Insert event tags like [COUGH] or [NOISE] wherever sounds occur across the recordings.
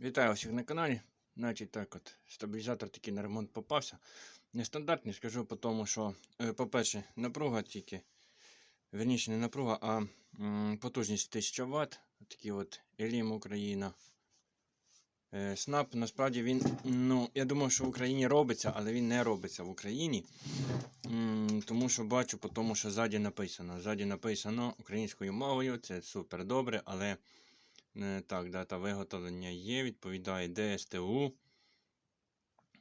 Вітаю всіх на каналі. Значить, так от, стабілізатор такий на ремонт попався. Нестандартний, скажу по тому, що, е, по-перше, напруга тільки, верніше не напруга, а потужність 1000 Вт. Такий от Елім Україна. Е, Снап, насправді він, ну, я думав, що в Україні робиться, але він не робиться в Україні. Тому що бачу по тому, що ззаді написано. Ззаді написано українською мовою, це супер добре, але Так, дата виготовлення є, відповідає ДСТУ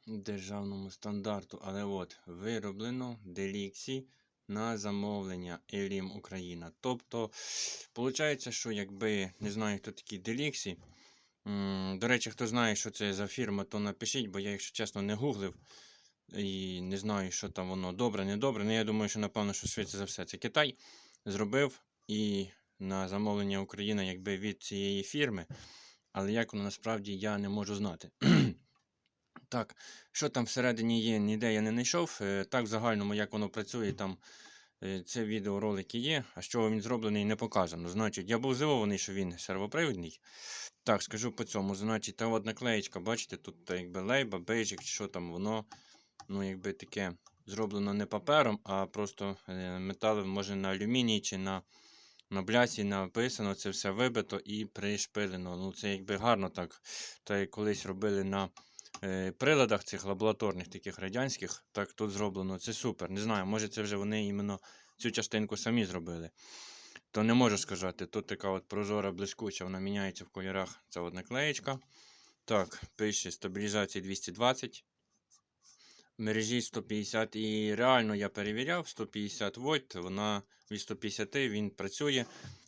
державному стандарту. Але от вироблено Деліксі на замовлення Елім Україна. Тобто, виходить, що якби не знаю, хто такий Деліксі. До речі, хто знає, що це за фірма, то напишіть, бо я, якщо чесно, не гуглив. І не знаю, що там воно добре, не добре. Ну, я думаю, що напевно, що швидше за все це Китай зробив і на замовлення України якби від цієї фірми, але як воно насправді я не можу знати. [CLEARS THROAT] так, що там всередині є, ніде я не знайшов. Е, Так, в загальному, як воно працює, там е, це відеоролики є, а що він зроблений, не показано. Значить, я був здивований, що він сервопривідний. Так, скажу по цьому. Значить, та от наклеєчка, бачите, тут якби лейба, бейджик, що там воно, ну, якби таке зроблено не папером, а просто е, металом, може на алюмінії чи на на блясі написано, це все вибито і пришпилено. Ну, це якби гарно так. Та як колись робили на е, приладах цих лабораторних, таких радянських, так тут зроблено. Це супер. Не знаю, може це вже вони іменно цю частинку самі зробили. То не можу сказати. Тут така от прозора блискуча, вона міняється в кольорах. Це от наклеєчка. Так, пише стабілізація 220 мережі 150 і реально я перевіряв 150 вольт, вона від 150 він працює.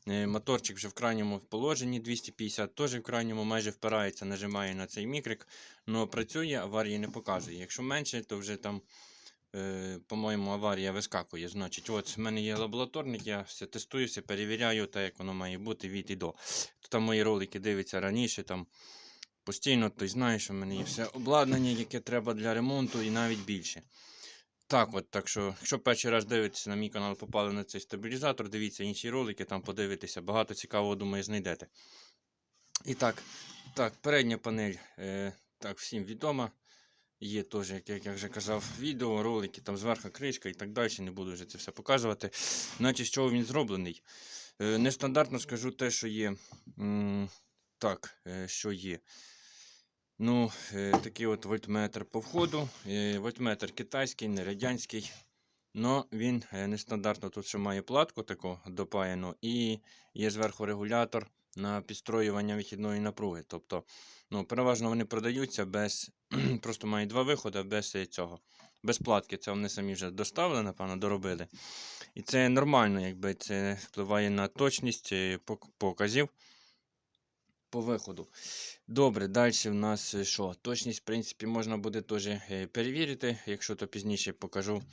Е, Моторчик вже в крайньому положенні, 250 теж в крайньому майже впирається, нажимає на цей мікрик, але працює, аварії не показує. Якщо менше, то вже там, е, по-моєму, аварія вискакує. Значить, от в мене є лабораторник, я все тестую, все перевіряю, так як воно має бути від і до. Там мої ролики дивляться раніше. там Постійно той знає, що в мене є все обладнання, яке треба для ремонту, і навіть більше. Так, от, так що, якщо перший раз дивитеся на мій канал, попали на цей стабілізатор, дивіться інші ролики, там подивитеся, багато цікавого, думаю, знайдете. І так, так, передня панель, е, так, всім відома. Є теж, як, я вже казав, відео, ролики, там зверху кришка і так далі. Не буду вже це все показувати. Значить, з чого він зроблений. Е, нестандартно скажу те, що є. М так, е, що є. Ну, е, такий от вольтметр по входу. Е, Вольтметр китайський, не радянський. Но він е, нестандартно тут ще має платку таку допаяну, і є зверху регулятор на підстроювання вихідної напруги. Тобто, ну, переважно вони продаються без. [CLEARS THROAT] Просто мають два виходи без цього. Без платки. Це вони самі вже доставили, напевно, доробили. І це нормально, якби це впливає на точність показів по виходу. Добре, далі в нас е, що? Точність, в принципі, можна буде теж е, перевірити, якщо то пізніше покажу,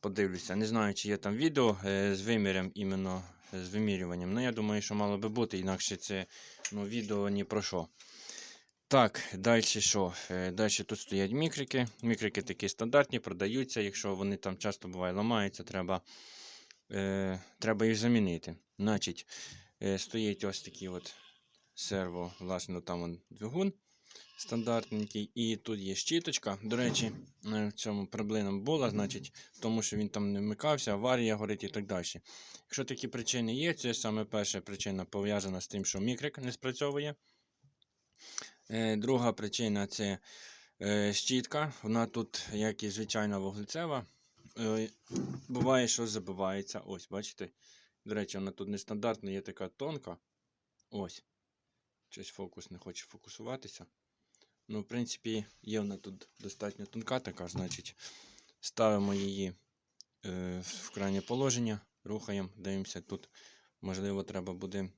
подивлюся. Не знаю, чи є там відео е, з вимірем, іменно з вимірюванням. Ну, я думаю, що мало би бути, інакше це ну, відео ні про що. Так, далі що? Далі тут стоять мікрики. Мікрики такі стандартні, продаються. Якщо вони там часто буває ламаються, треба, е, треба їх замінити. Значить, е, стоїть ось такі от серво, власне, там он двигун стандартненький. І тут є щіточка. До речі, е, в цьому проблема була, значить, тому, що він там не вмикався, аварія горить і так далі. Якщо такі причини є, це саме перша причина пов'язана з тим, що мікрик не спрацьовує. Е, Друга причина це е, щітка. Вона тут, як і звичайна вуглецева. Буває, що забивається. Ось, бачите? До речі, вона тут нестандартна, є така тонка. Ось. Щось фокус не хоче фокусуватися. Ну, в принципі, є вона тут достатньо тонка, така, значить, ставимо її е, в крайнє положення, рухаємо, дивимося тут. Можливо, треба буде.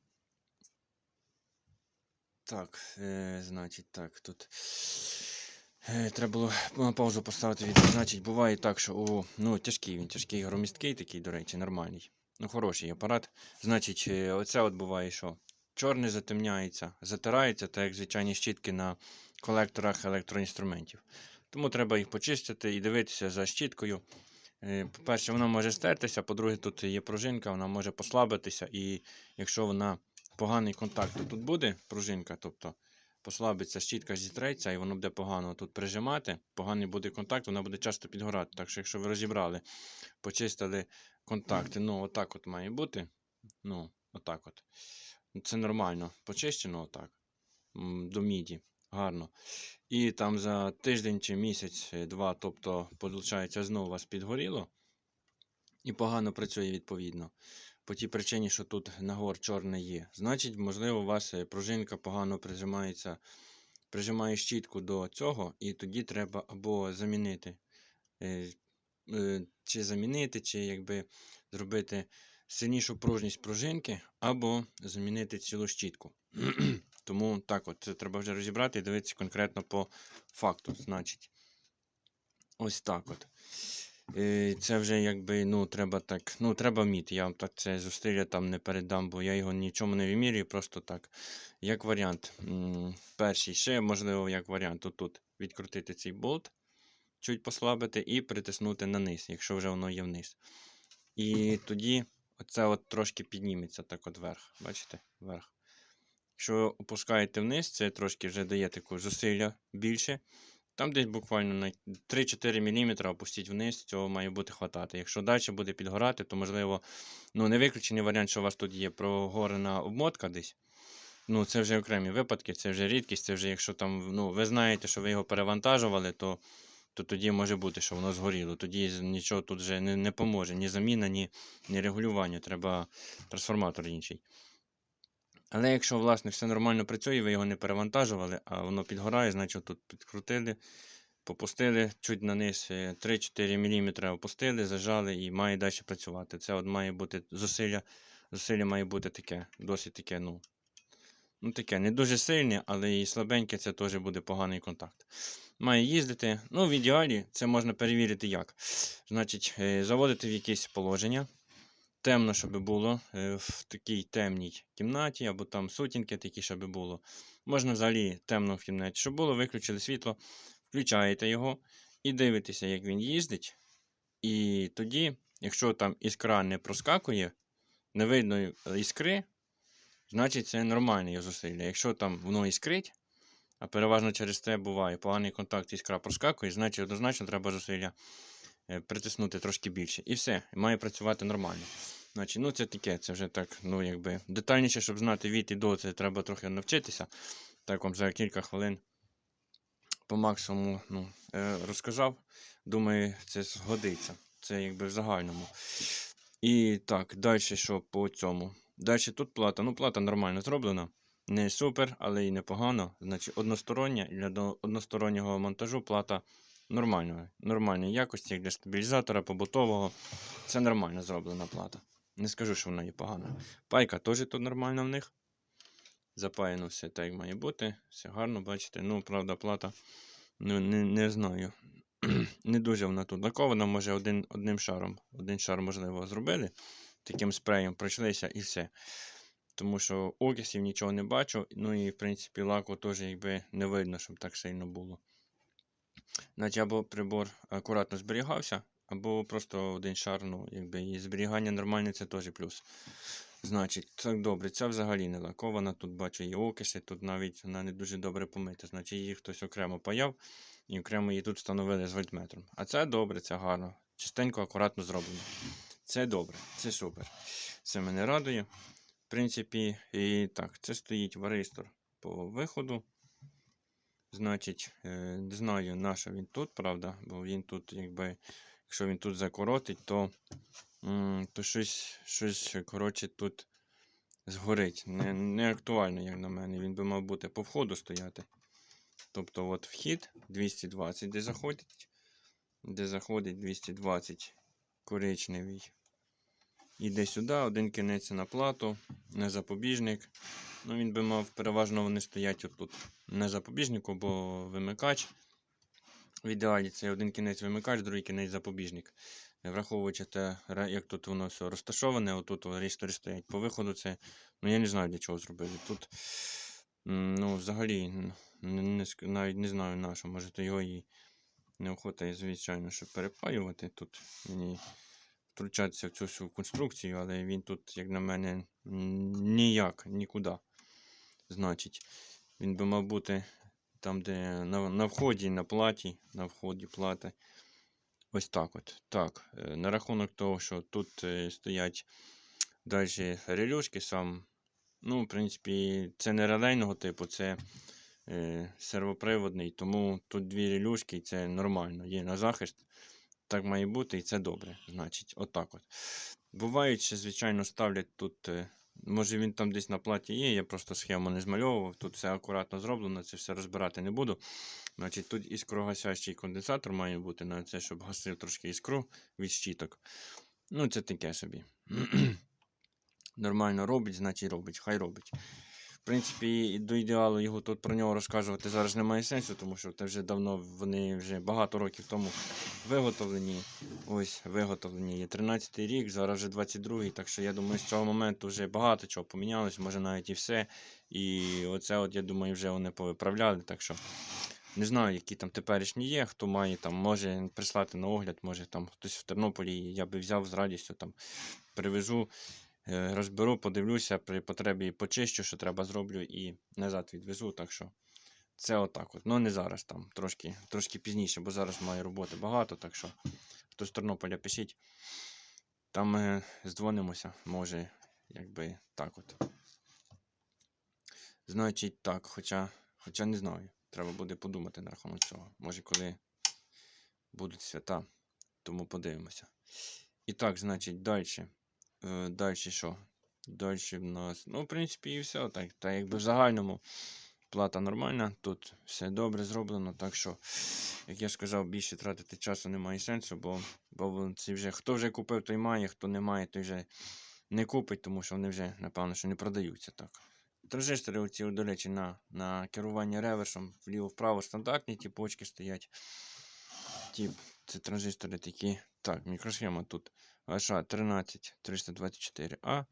Так, е, значить, так, тут. Е, треба було на паузу поставити відео. Значить, буває так, що о, ну, тяжкий він, тяжкий, громісткий такий, до речі, нормальний. Ну, хороший апарат. Значить, е, оце от буває, що чорний затемняється, затирається, так як звичайні щітки на колекторах електроінструментів. Тому треба їх почистити і дивитися за щіткою. Е, По-перше, вона може стертися, по-друге, тут є пружинка, вона може послабитися, і якщо вона поганий контакт тут буде, пружинка, тобто послабиться, щітка зітреться, і воно буде погано тут прижимати. Поганий буде контакт, вона буде часто підгорати. Так що, якщо ви розібрали, почистили контакти, ну, отак от має бути. Ну, отак от. Це нормально. Почищено отак. До міді. Гарно. І там за тиждень чи місяць, е, тобто, виходить, знову вас підгоріло. І погано працює відповідно. По тій причині, що тут нагор чорний є. Значить, можливо, у вас е, пружинка погано прижимається, прижимає щітку до цього, і тоді треба або замінити, е, чи замінити, чи якби зробити сильнішу пружність пружинки, або замінити цілу щітку. [CLEARS THROAT] Тому так от, це треба вже розібрати і дивитися конкретно по факту. Значить, ось так от. Е, Це вже якби, ну, треба так, ну, треба вміти. Я вам так це зусилля там не передам, бо я його нічому не вимірюю, просто так. Як варіант, перший, ще можливо, як варіант, отут відкрутити цей болт, чуть послабити і притиснути на низ, якщо вже воно є вниз. І тоді оце от трошки підніметься так от вверх. Бачите? Вверх. Якщо опускаєте вниз, це трошки вже дає таку зусилля більше. Там десь буквально на 3-4 мм опустіть вниз, цього має бути хватати. Якщо далі буде підгорати, то можливо, ну не виключений варіант, що у вас тут є прогорена обмотка десь. Ну, це вже окремі випадки, це вже рідкість, це вже якщо там, ну, ви знаєте, що ви його перевантажували, то, то тоді може бути, що воно згоріло. Тоді нічого тут вже не, не поможе, ні заміна, ні, ні регулювання. Треба трансформатор інший. Але якщо, власне, все нормально працює, ви його не перевантажували, а воно підгорає, значить тут підкрутили, попустили, чуть на низ е, 3-4 мм опустили, зажали і має далі працювати. Це от має бути зусилля, зусилля має бути таке, досить таке, ну, ну таке, не дуже сильне, але і слабеньке це теж буде поганий контакт. Має їздити. Ну, в ідеалі це можна перевірити як. Значить, е, заводити в якесь положення темно, щоб було е, в такій темній кімнаті, або там сутінки такі, щоб було. Можна взагалі темно в кімнаті, щоб було, виключили світло, включаєте його і дивитеся, як він їздить. І тоді, якщо там іскра не проскакує, не видно іскри, значить це нормальне його зусилля. Якщо там воно іскрить, а переважно через те буває поганий контакт іскра проскакує, значить однозначно треба зусилля е, притиснути трошки більше. І все, має працювати нормально. Значить, ну це таке, це вже так, ну якби детальніше, щоб знати від і до, це треба трохи навчитися. Так вам за кілька хвилин по максимуму ну, е, розказав. Думаю, це згодиться. Це якби в загальному. І так, далі що по цьому? Далі тут плата. Ну, плата нормально зроблена. Не супер, але і непогано. Значить, одностороння, для одностороннього монтажу плата нормальної, нормальної якості, як для стабілізатора побутового. Це нормально зроблена плата. Не скажу, що вона є погана. Пайка теж тут нормальна в них. Запаяно все так, має бути. Все гарно, бачите. Ну, правда, плата. Ну, не, не знаю. [CLEARS THROAT] не дуже вона тут лакована, може один, одним шаром. Один шар, можливо, зробили. Таким спреєм пройшлися і все. Тому що окисів нічого не бачу. Ну і, в принципі, лаку теж якби не видно, щоб так сильно було. Значить, або прибор акуратно зберігався, або просто один шар, ну, якби і зберігання нормальне, це теж плюс. Значить, так добре, ця взагалі не лакована. Тут бачу є окиси, тут навіть вона не дуже добре помита. Значить, її хтось окремо паяв і окремо її тут встановили з вольтметром. А це добре, це гарно. Чистенько, акуратно зроблено. Це добре, це супер. Це мене радує. В принципі, і так, це стоїть варистор по виходу. Значить, е, знаю, на він тут, правда, бо він тут, якби, якщо він тут закоротить, то, то щось, щось, коротше, тут згорить. Не, не актуально, як на мене. Він би мав бути по входу стояти. Тобто, от вхід 220, де заходить, де заходить 220 коричневий. Іде сюди, один кінець на плату, на запобіжник. Ну, він би мав переважно вони стоять отут. На запобіжнику, бо вимикач. В ідеалі це один кінець вимикач, другий кінець запобіжник. Враховуючи те, як тут воно все розташоване, отут рістори стоять по виходу, це. Ну я не знаю для чого зробили. Тут ну, взагалі не, не, навіть не знаю на що. Може, то його і неохота, звичайно, щоб перепаювати. Тут мені втручатися в цю всю конструкцію, але він тут, як на мене, ніяк, нікуди. Значить. Він би мав бути там, де на, на вході, на платі, на вході плати. Ось так от. Так, е, на рахунок того, що тут е, стоять далі релюшки сам. Ну, в принципі, це не релейного типу, це сервоприводний, тому тут дві релюшки, і це нормально. Є на захист. Так має бути, і це добре. Значить, отак от. Бувають, ще, звичайно, ставлять тут. е, Може він там десь на платі є, я просто схему не змальовував. Тут все акуратно зроблено, це все розбирати не буду. Значить, тут іскрогасящий конденсатор має бути на це, щоб гасив трошки іскру від щіток. Ну, це таке собі. [CLEARS THROAT] Нормально робить, значить робить, хай робить. Принципі, до ідеалу його тут про нього розказувати зараз немає сенсу, тому що це вже давно вони вже багато років тому виготовлені. Ось виготовлені. Є 13-й рік, зараз вже 22-й, так що я думаю, з цього моменту вже багато чого помінялось, може навіть і все. І оце, от, я думаю, вже вони повиправляли. Так що не знаю, які там теперішні є. Хто має там, може прислати на огляд, може там хтось в Тернополі. Я би взяв з радістю там привезу. Е, Розберу, подивлюся, при потребі почищу, що треба зроблю, і назад відвезу. Так що це отак. от. Ну не зараз там, трошки, трошки пізніше, бо зараз маю роботи багато. Так що хто з Тернополя пишіть. Там ми здзвонимося, може, якби так от. Значить, так, хоча, хоча не знаю. Треба буде подумати на рахунок цього. Може, коли будуть свята, тому подивимося. І так, значить, далі. Е, далі що? Далі в нас. Ну, в принципі, і все. Так, та якби в загальному плата нормальна, тут все добре зроблено. Так що, як я сказав, більше тратити часу немає сенсу, бо, бо це вже, хто вже купив, той має, хто не має, той вже не купить, тому що вони вже, напевно, що не продаються так. Транзистори оці, до речі, на, на керування реверсом вліво-вправо стандартні ті почки стоять. Ті, це транзистори такі. Так, мікросхема тут. АШ 13324А.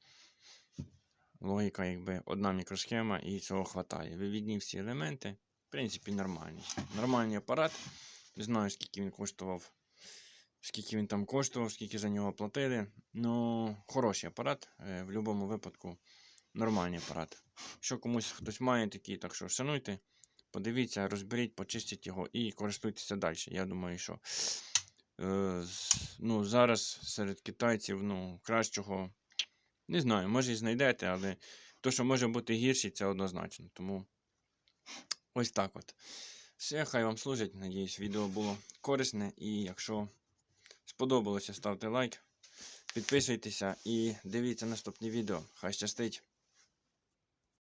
Логіка, якби одна мікросхема і цього хватає. Вивідні всі елементи. В принципі, нормальний. Нормальний апарат. Не знаю, скільки він коштував. Скільки він там коштував, скільки за нього платили. Ну, хороший апарат. е, В будь-якому випадку нормальний апарат. Що комусь хтось має такий, так що шануйте, подивіться, розберіть, почистіть його і користуйтеся далі. Я думаю, що ну, зараз серед китайців ну, кращого не знаю, може і знайдете, але то, що може бути гірший, це однозначно. Тому ось так от. Все, хай вам служить. Надіюсь, відео було корисне. І якщо сподобалося, ставте лайк, підписуйтеся і дивіться наступні відео. Хай щастить!